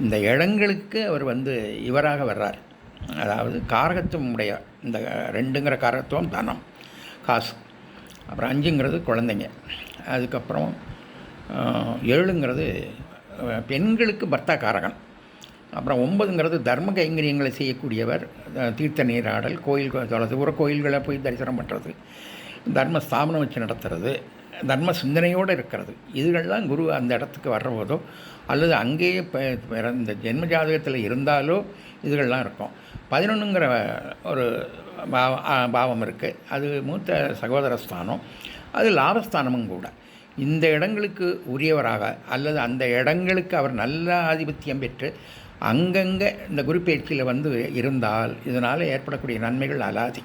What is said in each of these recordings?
இந்த இடங்களுக்கு அவர் வந்து இவராக வர்றார். அதாவது காரகத்துவம் உடைய இந்த ரெண்டுங்கிற காரகத்துவம் தனம் காசு. அப்புறம் அஞ்சுங்கிறது குழந்தைங்க. அதுக்கப்புறம் ஏழுங்கிறது பெண்களுக்கு பர்த்தா காரகன். அப்புறம் ஒன்பதுங்கிறது தர்ம கைங்கரியங்களை செய்யக்கூடியவர் தீர்த்த நீராடல் கோயில் தொலைது உர கோயில்களை போய் தரிசனம் பண்ணுறது தர்ம ஸ்தாபனம் வச்சு நடத்துறது தர்ம சிந்தனையோடு இருக்கிறது. இதுகள்லாம் குரு அந்த இடத்துக்கு வர்ற போதோ அல்லது அங்கேயே பிறந்த ஜென்ம ஜாதகத்தில் இருந்தாலோ இதுகள்லாம் இருக்கும். பதினொன்றுங்கிற ஒரு பாவம் இருக்குது அது மூத்த சகோதர ஸ்தானம். அது லாபஸ்தானமும் கூட. இந்த இடங்களுக்கு உரியவராக அல்லது அந்த இடங்களுக்கு அவர் நல்ல ஆதிபத்தியம் பெற்று அங்கங்கே இந்த குரு வந்து இருந்தால் இதனால் ஏற்படக்கூடிய நன்மைகள் அலாதி.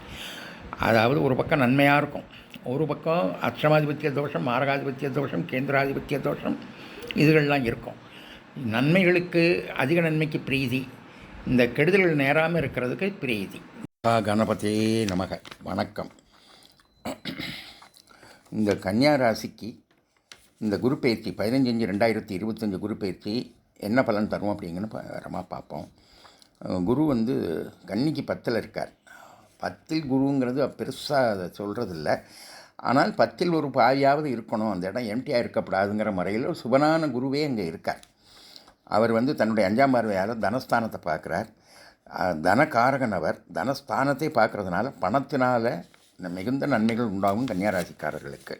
அதாவது ஒரு பக்கம் நன்மையாக இருக்கும். ஒரு பக்கம் அஷ்டமாதிபத்திய தோஷம் மாரகாதிபத்திய தோஷம் கேந்திராதிபத்திய தோஷம் இதுகள்லாம் இருக்கும். நன்மைகளுக்கு அதிக நன்மைக்கு பிரீதி. இந்த கெடுதல்கள் நேராமல் இருக்கிறதுக்கு பிரீதி. கணபதே நமக. வணக்கம். இந்த கன்னியா ராசிக்கு இந்த குரு பயிற்சி பதினஞ்சு ரெண்டாயிரத்தி இருபத்தஞ்சி குரு பயிற்சி என்ன பலன் தரும் அப்படிங்கன்னு வரமாக பார்ப்போம். குரு வந்து கன்னிக்கு பத்தில் இருக்கார். பத்தில் குருங்கிறது பெருசாக அதை சொல்கிறதில்ல ஆனால் பத்தில் ஒரு பாவியாவது இருக்கணும். அந்த இடம் எம்டியாக இருக்கக்கூடாதுங்கிற முறையில் சுபனான குருவே அங்கே இருக்கார். அவர் வந்து தன்னுடைய அஞ்சாம் பார்வையால் தனஸ்தானத்தை பார்க்குறார். தனகாரகன் அவர் தனஸ்தானத்தை பார்க்குறதுனால பணத்தினால் மிகுந்த நன்மைகள் உண்டாகும் கன்னியாராசிக்காரர்களுக்கு.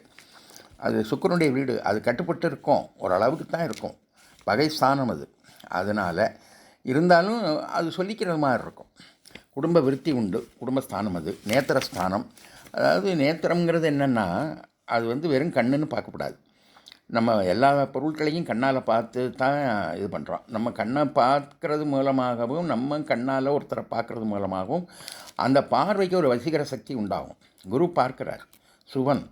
அது சுக்கரனுடைய வீடு அது கட்டுப்பட்டு இருக்கும் ஓரளவுக்கு தான் இருக்கும். பகைஸ்தானம் அது. அதனால் இருந்தாலும் அது சொல்லிக்கிறது மாதிரி இருக்கும். குடும்ப விருத்தி உண்டு குடும்பஸ்தானம் அது நேத்திரஸ்தானம் அதாவது நேத்திரங்கிறது என்னென்னா அது வந்து வெறும் கண்ணுன்னு பார்க்கக்கூடாது. நம்ம எல்லா பொருட்களையும் கண்ணால் பார்த்து தான் இது பண்ணுறோம் நம்ம கண்ணை பார்க்கறது மூலமாகவும் நம்ம கண்ணால் ஒருத்தரை பார்க்குறது மூலமாகவும் அந்த பார்வைக்கு ஒரு வசீகர சக்தி உண்டாகும். குரு பார்க்கிறார் சுவன்.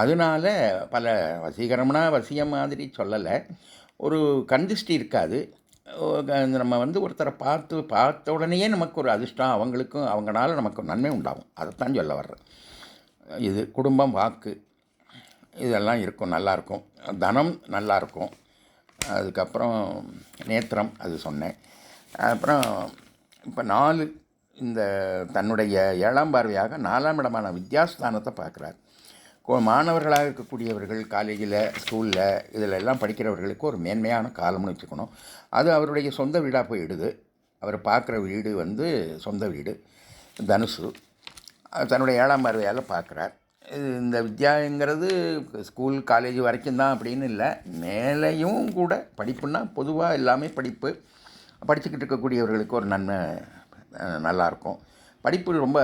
அதனால் பல வசீகரம்னா வசியம் மாதிரி சொல்லலை. ஒரு கந்திஷ்டி இருக்காது. நம்ம வந்து ஒருத்தரை பார்த்து பார்த்த உடனேயே நமக்கு ஒரு அதிர்ஷ்டம் அவங்களுக்கும் அவங்களால நமக்கு நன்மை உண்டாகும். அதைத்தான் சொல்ல வர்றேன் இது குடும்பம் வாக்கு இதெல்லாம் இருக்கும் நல்லாயிருக்கும் தனம் நல்லாயிருக்கும் அதுக்கப்புறம் நேத்திரம் அது சொன்னேன். அப்புறம் இப்போ நாலு இந்த தன்னுடைய ஏழாம் பார்வையாக நாலாம் இடமான வித்யாஸ்தானத்தை பார்க்குறார். மாணவர்களாக இருக்கக்கூடியவர்கள் காலேஜில் ஸ்கூலில் இதில் எல்லாம் படிக்கிறவர்களுக்கு ஒரு மேன்மையான காலம்னு வச்சுக்கணும். அது அவருடைய சொந்த வீடாக போயிடுது அவர் பார்க்குற வீடு வந்து சொந்த வீடு தனுசு. தன்னுடைய ஏழாம் பார்வையால் பார்க்குறார். இந்த வித்யாங்கிறது ஸ்கூல் காலேஜ் வரைக்கும் தான் அப்படின்னு இல்லை. மேலேயும் கூட படிப்புன்னா பொதுவாக எல்லாமே படிப்பு. படிச்சுக்கிட்டு இருக்கக்கூடியவர்களுக்கு ஒரு நன்மை நல்லாயிருக்கும் படிப்பு ரொம்ப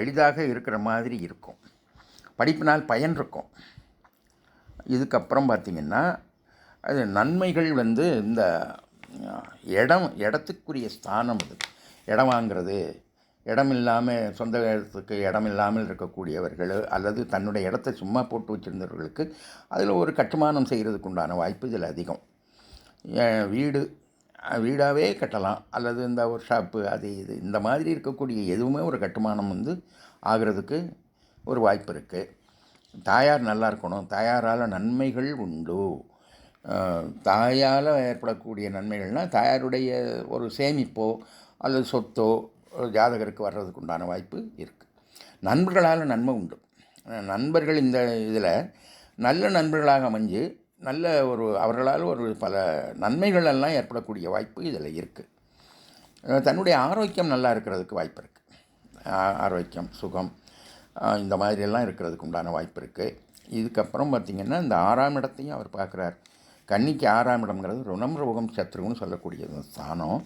எளிதாக இருக்கிற மாதிரி இருக்கும். படிப்பினால் பயன் இருக்கும். இதுக்கப்புறம் பார்த்திங்கன்னா அது நன்மைகள் வந்து இந்த இடம் இடத்துக்குரிய ஸ்தானம் அது. இடம் வாங்கிறது இடம் இல்லாமல் சொந்த இடத்துக்கு இடம் இல்லாமல் இருக்கக்கூடியவர்கள் அல்லது தன்னுடைய இடத்த சும்மா போட்டு வச்சுருந்தவர்களுக்கு அதில் ஒரு கட்டுமானம் செய்கிறதுக்கு உண்டான வாய்ப்பு இதில் அதிகம். வீடு வீடாகவே கட்டலாம் அல்லது இந்த ஒரு ஷாப்பு அது இது இந்த மாதிரி இருக்கக்கூடிய எதுவுமே ஒரு கட்டுமானம் வந்து ஆகிறதுக்கு ஒரு வாய்ப்பு இருக்குது தாயார் நல்லா இருக்கணும் தாயாரால் நன்மைகள் உண்டு. தாயால் ஏற்படக்கூடிய நன்மைகள்னால் தாயாருடைய ஒரு சேமிப்போ அல்லது சொத்தோ ஜாதகருக்கு வர்றதுக்கு உண்டான வாய்ப்பு இருக்குது நண்பர்களால் நன்மை உண்டு. நண்பர்கள் இந்த இதில் நல்ல நண்பர்களாக அமைஞ்சு நல்ல ஒரு அவர்களால் ஒரு பல நன்மைகள் எல்லாம் ஏற்படக்கூடிய வாய்ப்பு இதில் இருக்குது தன்னுடைய ஆரோக்கியம் நல்லா இருக்கிறதுக்கு வாய்ப்பு இருக்குது ஆரோக்கியம் சுகம் இந்த மாதிரியெல்லாம் இருக்கிறதுக்கு உண்டான வாய்ப்பு இருக்குது இதுக்கப்புறம் பார்த்திங்கன்னா இந்த ஆறாம் இடத்தையும் அவர் பார்க்குறார் கன்னிக்கு ஆறாம் இடம்ங்கிறது ருணம் ரோகம் சத்ருன்னு சொல்லக்கூடிய ஸ்தானம்.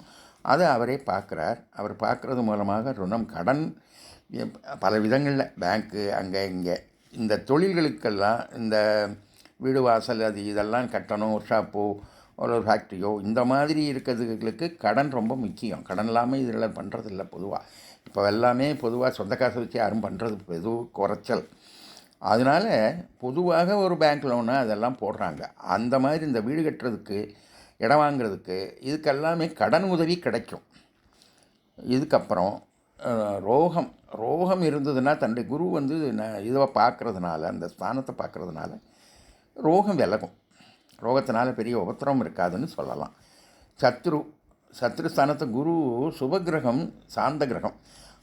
அதை அவரே பார்க்குறார். அவர் பார்க்குறது மூலமாக ருணம் கடன் பல விதங்களில். பேங்க்கு அங்கே இங்கே. இந்த தொழில்களுக்கெல்லாம் இந்த வீடு வாசல் அது இதெல்லாம் கட்டணும் ஷாப்போ ஒரு ஃபேக்ட்ரியோ இந்த மாதிரி இருக்கிறதுகளுக்கு கடன் ரொம்ப முக்கியம். கடன் இல்லாமல் இதில் பண்ணுறதில்ல பொதுவாக இப்போ எல்லாமே பொதுவாக சொந்த காசை வச்சு யாரும் பண்ணுறது பெது குறைச்சல். அதனால் பொதுவாக ஒரு பேங்க் லோனு அதெல்லாம் போடுறாங்க. அந்த மாதிரி இந்த வீடு கட்டுறதுக்கு இடம் வாங்குறதுக்கு இதுக்கெல்லாமே கடன் உதவி கிடைக்கும். இதுக்கப்புறம் ரோகம் ரோகம் இருந்ததுன்னா தன்னுடைய குரு வந்து ந- இதை பார்க்கறதுனால அந்த ஸ்தானத்தை பார்க்குறதுனால ரோகம் விலகும். ரோகத்தினால பெரிய உபத்திரம் இருக்காதுன்னு சொல்லலாம். சத்ரு சத்ரு ஸ்தானத்தை குரு சுபகிரகம் சாந்த கிரகம்.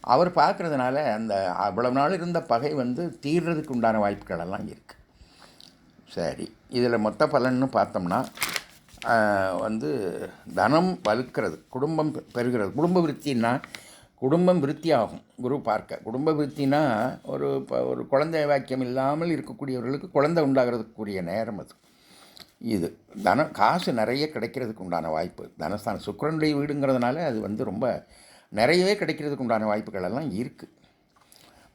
அவர் பார்க்குறதுனால அந்த அவ்வளவு நாள் இருந்த பகை வந்து தீர்றதுக்கு உண்டான வாய்ப்புகள் எல்லாம் இருக்குது சரி இதில் மொத்த பலன்னு பார்த்தோம்னா வந்து தனம் வலுக்கிறது குடும்பம் பெ- குடும்ப விருத்தின்னா குடும்பம் விருத்தி ஆகும் குரு பார்க்க. குடும்ப விருத்தினா ஒரு இப்போ ஒரு குழந்தை வாக்கியம் இல்லாமல் இருக்கக்கூடியவர்களுக்கு குழந்தை உண்டாகிறதுக்குரிய நேரம் அது. இது தனம் காசு நிறைய கிடைக்கிறதுக்கு உண்டான வாய்ப்பு. தனஸ்தானம் சுக்கரனுடைய வீடுங்கிறதுனால அது வந்து ரொம்ப நிறையவே கிடைக்கிறதுக்கு உண்டான வாய்ப்புகள் எல்லாம் இருக்குது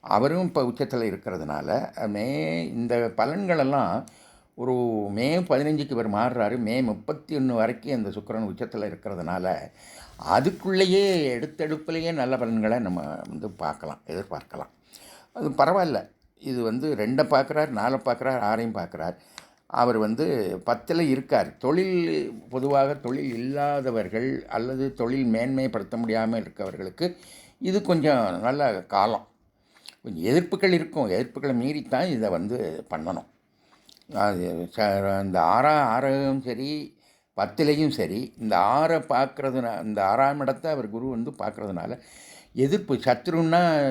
அவரும் இப்போ உச்சத்தில் இருக்கிறதுனால மே இந்த பலன்களெல்லாம் ஒரு மே பதினஞ்சுக்கு இவர் மாறுறாரு. மே முப்பத்தி ஒன்று வரைக்கும் அந்த சுக்கரன் உச்சத்தில் இருக்கிறதுனால அதுக்குள்ளேயே எடுத்தெடுப்புலேயே நல்ல பலன்களை நம்ம வந்து பார்க்கலாம் எதிர்பார்க்கலாம். அது பரவாயில்ல. இது வந்து ரெண்டை பார்க்குறார் நாலை பார்க்குறார் ஆறையும் பார்க்குறார். அவர் வந்து பத்தில் இருக்கார். தொழில் பொதுவாக தொழில் இல்லாதவர்கள் அல்லது தொழில் மேன்மைப்படுத்த முடியாமல் இருக்கவர்களுக்கு இது கொஞ்சம் நல்ல காலம். கொஞ்சம் எதிர்ப்புகள் இருக்கும். எதிர்ப்புகளை மீறித்தான் இதை வந்து பண்ணணும். அது ச- இந்த ஆறா ஆறும் சரி பத்திலையும் சரி இந்த ஆறை பார்க்குறதுனா இந்த ஆறாம் இடத்தை அவர் குரு வந்து பார்க்கறதுனால எதிர்ப்பு சத்ருன்னா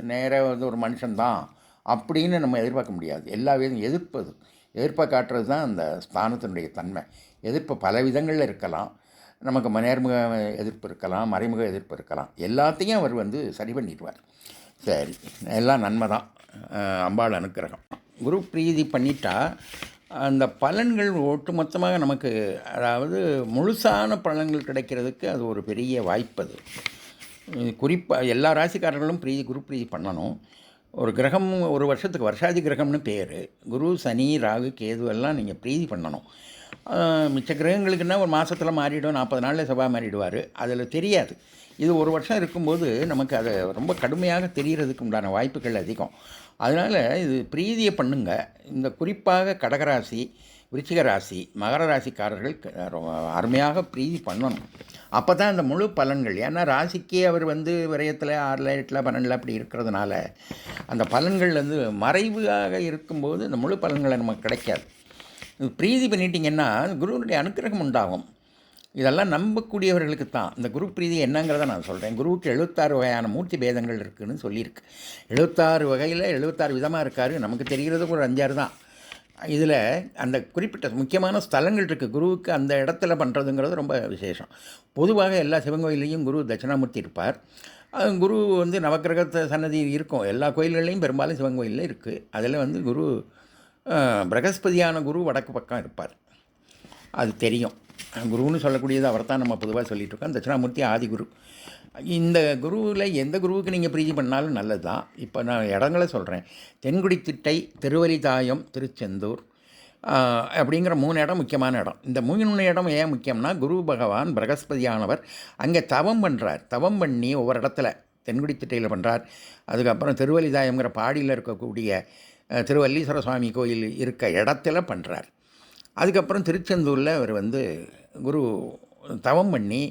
நேராக வந்து ஒரு மனுஷன்தான் அப்படின்னு நம்ம எதிர்பார்க்க முடியாது. எல்லா விதம் எதிர்ப்பது எதிர்ப்பை காட்டுறது தான் அந்த ஸ்தானத்தினுடைய தன்மை. எதிர்ப்பு பல விதங்களில் இருக்கலாம். நமக்கு ம- நேர்முக எதிர்ப்பு இருக்கலாம் மறைமுக எதிர்ப்பு இருக்கலாம். எல்லாத்தையும் அவர் வந்து சரி பண்ணிடுவார். சரி எல்லாம் நன்மை தான் அம்பாள் அனுக்கிரகம். குரு பிரீதி பண்ணிட்டா அந்த பலன்கள் ஒட்டுமொத்தமாக நமக்கு அதாவது முழுசான பலன்கள் கிடைக்கிறதுக்கு அது ஒரு பெரிய வாய்ப்பு அது. குறிப்பாக எல்லா ராசிக்காரர்களும் பிரீதி குரு பிரீதி பண்ணணும். ஒரு கிரகம் ஒரு வருஷத்துக்கு வருஷாதி கிரகம்னு பேர். குரு சனி ராகு கேது எல்லாம் நீங்கள் பிரீதி பண்ணணும். மிச்ச கிரகங்களுக்குன்னா ஒரு மாதத்தில் மாறிடும் நாற்பது நாளில் செவ்வாய் மாறிடுவார். அதில் தெரியாது. இது ஒரு வருஷம் இருக்கும்போது நமக்கு அதை ரொம்ப கடுமையாக தெரிகிறதுக்கு உண்டான வாய்ப்புகள் அதிகம். அதனால் இது பிரீதியை பண்ணுங்க. இந்த குறிப்பாக கடகராசி விருச்சிக ராசி மகர ராசிக்காரர்கள் க- அருமையாக பிரீதி பண்ணணும். அப்போ தான் அந்த முழு பலன்கள். ஏன்னா ராசிக்கே அவர் வந்து விரயத்தில் ஆறில் எட்டில் பன்னெண்டில் அப்படி இருக்கிறதுனால அந்த பலன்கள் வந்து மறைவாக இருக்கும்போது இந்த முழு பலன்களை நமக்கு கிடைக்காது. பிரீதி பண்ணிட்டீங்கன்னா குருவினுடைய அனுக்கிரகம் உண்டாகும். இதெல்லாம் நம்பக்கூடியவர்களுக்கு தான். இந்த குரு பிரீதி என்னங்கிறத நான் சொல்கிறேன் குருவுக்கு எழுபத்தாறு வகையான மூர்த்தி பேதங்கள் இருக்குதுன்னு சொல்லியிருக்கு. எழுபத்தாறு வகையில் எழுபத்தாறு விதமாக இருக்கார். நமக்கு தெரிகிறது ஒரு அஞ்சாறு தான். இதில் அந்த குறிப்பிட்ட முக்கியமான ஸ்தலங்கள் இருக்குது குருவுக்கு அந்த இடத்துல பண்ணுறதுங்கிறது ரொம்ப விசேஷம். பொதுவாக எல்லா சிவன் கோயிலையும் குரு தட்சிணாமூர்த்தி இருப்பார். குரு வந்து நவக்கிரகத்தை சன்னதி இருக்கும். எல்லா கோயில்கள்லையும் பெரும்பாலும் சிவன் கோயிலில் இருக்குது அதில் வந்து குரு பிரகஸ்பதியான குரு வடக்கு பக்கம் இருப்பார். அது தெரியும். குருன்னு சொல்லக்கூடியது அவர் தான் நம்ம பொதுவாக சொல்லிட்டு இருக்கோம் ஆதி குரு இந்த குருவில் எந்த குருவுக்கு நீங்கள் பிரீதி பண்ணாலும் நல்லது தான் இப்போ நான் இடங்களை சொல்கிறேன். தென்குடித்திட்டை திருவலிதாயம் திருச்செந்தூர் அப்படிங்கிற மூணு இடம் முக்கியமான இடம். இந்த மூணு இடம் ஏன் முக்கியம்னா குரு பகவான் பிரகஸ்பதியானவர் அங்கே தவம் பண்ணுறார். தவம் பண்ணி ஒவ்வொரு இடத்துல தென்குடித்திட்டையில் பண்ணுறார். அதுக்கப்புறம் திருவலிதாயங்கிற பாடியில் இருக்கக்கூடிய திருவல்லீஸ்வர சுவாமி கோயில் இருக்க இடத்துல பண்ணுறார். அதுக்கப்புறம் திருச்செந்தூரில் அவர் வந்து குரு தவம் பண்ணி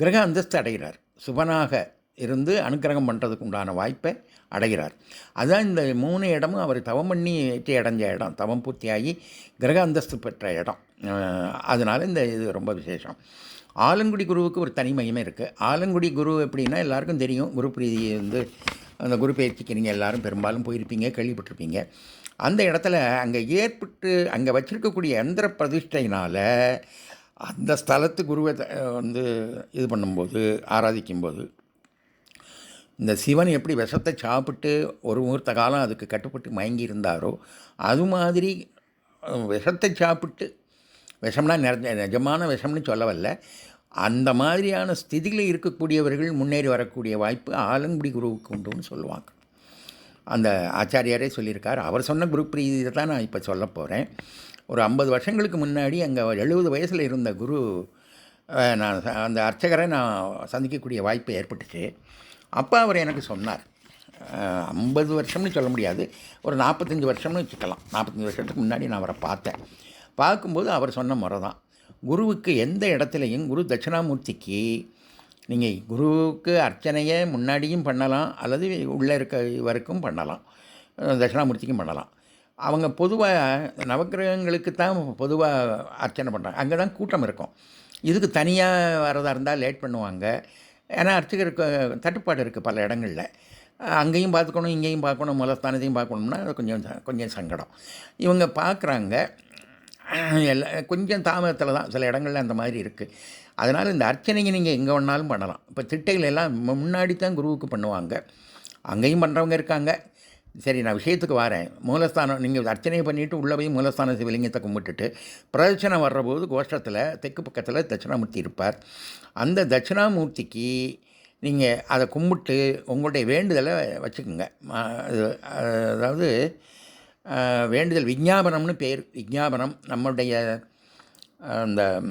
கிரக அந்தஸ்து அடைகிறார். சுபனாக இருந்து அனுக்கிரகம் பண்ணுறதுக்கு உண்டான வாய்ப்பை அடைகிறார். அதுதான் இந்த மூணு இடமும் அவர் தவம் பண்ணி வெற்றி அடைஞ்ச இடம். தவம் பூர்த்தியாகி கிரக அந்தஸ்து பெற்ற இடம். அதனால் இந்த இது ரொம்ப விசேஷம். ஆலங்குடி குருவுக்கு ஒரு தனி இருக்குது ஆலங்குடி குரு எப்படின்னா எல்லாருக்கும் தெரியும். குரு பிரீதி வந்து அந்த குரு பயிற்சிக்கு நீங்கள் எல்லோரும் பெரும்பாலும் போயிருப்பீங்க கேள்விப்பட்டிருப்பீங்க. அந்த இடத்துல அங்கே ஏற்பட்டு அங்கே வச்சுருக்கக்கூடிய எந்திர பிரதிஷ்டையினால் அந்த ஸ்தலத்து குருவை த- வந்து இது பண்ணும்போது ஆராதிக்கும்போது இந்த சிவன் எப்படி விஷத்தை சாப்பிட்டு ஒரு முகூர்த்த காலம் அதுக்கு கட்டுப்பட்டு மயங்கி இருந்தாரோ அது மாதிரி விஷத்தை சாப்பிட்டு விஷம்னா நிறைய நிஜமான விஷம்னு சொல்ல வரல அந்த மாதிரியான ஸ்திதியில் இருக்கக்கூடியவர்கள் முன்னேறி வரக்கூடிய வாய்ப்பு ஆலங்குடி குருவுக்கு உண்டுன்னு சொல்லுவாங்க. அந்த ஆச்சாரியாரே சொல்லியிருக்கார். அவர் சொன்ன குரு பிரீதியை தான் நான் இப்போ சொல்ல போகிறேன் ஒரு ஐம்பது வருஷங்களுக்கு முன்னாடி அங்கே எழுபது வயசில் இருந்த குரு நான் அந்த அர்ச்சகரை நான் சந்திக்கக்கூடிய வாய்ப்பு ஏற்பட்டுச்சு. அப்போ அவர் எனக்கு சொன்னார். ஐம்பது வருஷம்னு சொல்ல முடியாது. ஒரு நாற்பத்தஞ்சு வருஷம்னு வச்சுக்கலாம். நாற்பத்தஞ்சு வருஷத்துக்கு முன்னாடி நான் அவரை பார்த்தேன். பார்க்கும்போது அவர் சொன்ன முறை தான் குருவுக்கு எந்த இடத்துலையும் குரு தட்சிணாமூர்த்திக்கு நீங்கள் குருவுக்கு அர்ச்சனையை முன்னாடியும் பண்ணலாம் அல்லது உள்ளே இருக்க வரைக்கும் பண்ணலாம். தட்சிணாமூர்த்திக்கும் பண்ணலாம். அவங்க பொதுவாக நவக்கிரகங்களுக்கு தான் பொதுவாக அர்ச்சனை பண்ணுறாங்க அங்கே தான் கூட்டம் இருக்கும். இதுக்கு தனியாக வரதாக இருந்தால் லேட் பண்ணுவாங்க. ஏன்னா அர்ச்சகருக்கு தட்டுப்பாடு இருக்குது பல இடங்களில். அங்கேயும் பார்த்துக்கணும் இங்கேயும் பார்க்கணும் மலஸ்தானத்தையும் பார்க்கணும்னா அது கொஞ்சம் கொஞ்சம் சங்கடம். இவங்க பார்க்குறாங்க. எல்லா கொஞ்சம் தாமதத்தில் தான் சில இடங்கள்ல அந்த மாதிரி இருக்குது அதனால் இந்த அர்ச்சனைங்க நீங்கள் எங்கே வேணாலும் பண்ணலாம். இப்போ திட்டைகள் எல்லாம் முன்னாடி தான் குருவுக்கு பண்ணுவாங்க. அங்கேயும் பண்ணுறவங்க இருக்காங்க. சரி நான் விஷயத்துக்கு வரேன். மூலஸ்தானம் நீங்கள் அர்ச்சனை பண்ணிவிட்டு உள்ளே போய் மூலஸ்தான சிவலிங்கத்தை கும்பிட்டுட்டு பிரதட்சணம் வர்றபோது கோஷ்டத்தில் தெற்கு பக்கத்தில் தட்சிணாமூர்த்தி இருப்பார். அந்த தட்சிணாமூர்த்திக்கு நீங்கள் அதை கும்பிட்டு உங்களுடைய வேண்டுதலை வச்சுக்கோங்க. அது- அதாவது வேண்டுதல் விஞ்ஞாபனம்னு பேர் விஞ்ஞாபனம் நம்முடைய அந்த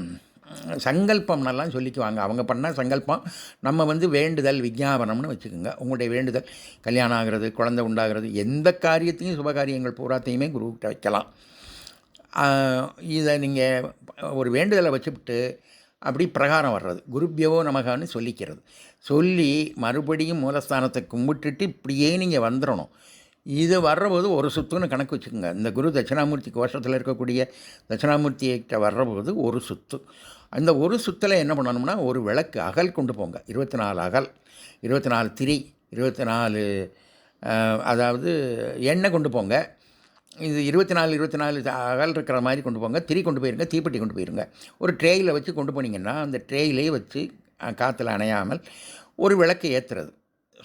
சங்கல்பம்னெல்லாம் சொல்லிக்குவாங்க. அவங்க பண்ணால் சங்கல்பம் நம்ம வந்து வேண்டுதல் விஞ்ஞாபனம்னு வச்சுக்கோங்க. உங்களுடைய வேண்டுதல் கல்யாணம் ஆகிறது குழந்தை உண்டாகிறது எந்த காரியத்தையும் சுபகாரியங்கள் பூராத்தையுமே குருக்கிட்ட வைக்கலாம். இதை நீங்கள் ஒரு வேண்டுதலை வச்சுவிட்டு அப்படி பிரகாரம் வர்றது. குருப்பியவோ நமகான்னு சொல்லிக்கிறது. சொல்லி மறுபடியும் மூலஸ்தானத்தை கும்பிட்டுட்டு இப்படியே நீங்கள் வந்துடணும் இது வர்றபோது ஒரு சுத்துன்னு கணக்கு வச்சுக்கோங்க. இந்த குரு தட்சிணாமூர்த்தி கோஷத்தில் இருக்கக்கூடிய தட்சிணாமூர்த்திகிட்ட வர்றபோது ஒரு சுத்து. அந்த ஒரு சுத்தில் என்ன பண்ணணும்னா ஒரு விளக்கு அகல் கொண்டு போங்க. இருபத்தி நாலு அகல் இருபத்தி நாலு திரி இருபத்தி நாலு அதாவது எண்ணெய் கொண்டு போங்க. இது இருபத்தி நாலு இருபத்தி நாலு அகல் இருக்கிற மாதிரி கொண்டு போங்க. திரி கொண்டு போயிருங்க தீப்பெட்டி கொண்டு போயிருங்க. ஒரு ட்ரேயில் வச்சு கொண்டு போனீங்கன்னா அந்த ட்ரேயிலே வச்சு காற்றுல அணையாமல் ஒரு விளக்கு ஏற்றுறது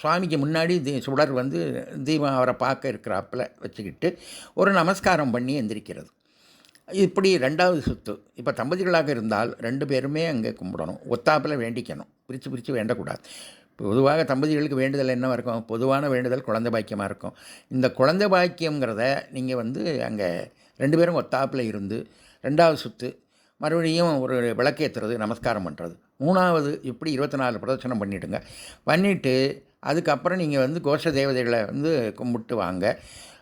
சுவாமிக்கு முன்னாடி தீ சுடர் வந்து தீபம் அவரை பார்க்க இருக்கிறாப்பில் வச்சுக்கிட்டு ஒரு நமஸ்காரம் பண்ணி எந்திரிக்கிறது. இப்படி ரெண்டாவது சுத்து. இப்போ தம்பதிகளாக இருந்தால் ரெண்டு பேருமே அங்கே கும்பிடணும். ஒத்தாப்பில் வேண்டிக்கணும். பிரித்து பிரித்து வேண்டக்கூடாது. பொதுவாக தம்பதிகளுக்கு வேண்டுதல் என்னவாக இருக்கும்? பொதுவான வேண்டுதல் குழந்தை பாக்கியமாக இருக்கும். இந்த குழந்தை பாக்கியங்கிறத நீங்கள் வந்து அங்கே ரெண்டு பேரும் ஒத்தாப்பில் இருந்து ரெண்டாவது சொத்து மறுபடியும் ஒரு விளக்கேற்றுறது நமஸ்காரம் பண்ணுறது மூணாவது இப்படி இருபத்தி நாலு பிரதட்சணம் பண்ணிவிடுங்க பண்ணிவிட்டு அதுக்கப்புறம் நீங்கள் வந்து கோஷ தேவதைகளை வந்து கும்பிட்டு வாங்க.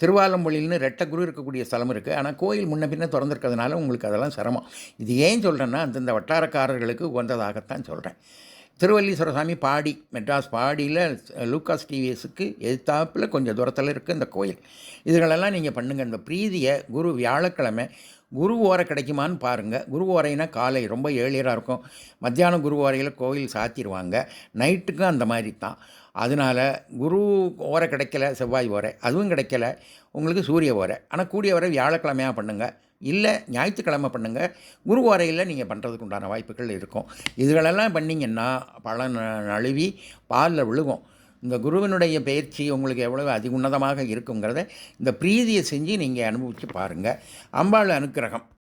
திருவாலம்பள்ளின்னு ரெட்ட குரு இருக்கக்கூடிய ஸ்தலம் இருக்குது ஆனால் கோயில் முன்ன பின்ன திறந்திருக்கிறதுனால உங்களுக்கு அதெல்லாம் சிரமம். இது ஏன் சொல்கிறேன்னா அந்தந்த வட்டாரக்காரர்களுக்கு உகந்ததாகத்தான் சொல்கிறேன் திருவல்லீஸ்வர சாமி பாடி மெட்ராஸ் பாடியில் லூக்காஸ் டிவிஎஸுக்கு எதிர்த்தாப்பில் கொஞ்சம் தூரத்தில் இருக்குது இந்த கோயில். இதுகளெல்லாம் நீங்கள் பண்ணுங்கள் இந்த பிரீதியை குரு வியாழக்கிழமை குரு ஓரை கிடைக்குமான்னு பாருங்கள் குரு ஓரைனா காலை ரொம்ப ஏழியராக இருக்கும். மத்தியானம் குரு ஓரையில் கோயில் சாத்திடுவாங்க நைட்டுக்கும் அந்த மாதிரி தான். அதனால் குரு ஓரை கிடைக்கல செவ்வாய் ஓரை. அதுவும் கிடைக்கல. உங்களுக்கு சூரிய ஓரை. ஆனால் கூடிய வரை வியாழக்கிழமையாக பண்ணுங்கள் இல்லை ஞாயிற்றுக்கிழமை பண்ணுங்கள் குரு ஓரையில் நீங்கள் பண்ணுறதுக்கு உண்டான வாய்ப்புகள் இருக்கும். இதுகளெல்லாம் பண்ணிங்கன்னா பலன் நழுவி பாலில் விழுகும். இந்த குருவினுடைய பயிற்சி உங்களுக்கு எவ்வளவு அதி உன்னதமாக இருக்குங்கிறத இந்த பிரீதியை செஞ்சு நீங்கள் அனுபவித்து பாருங்கள் அம்பாள் அனுக்கிரகம்.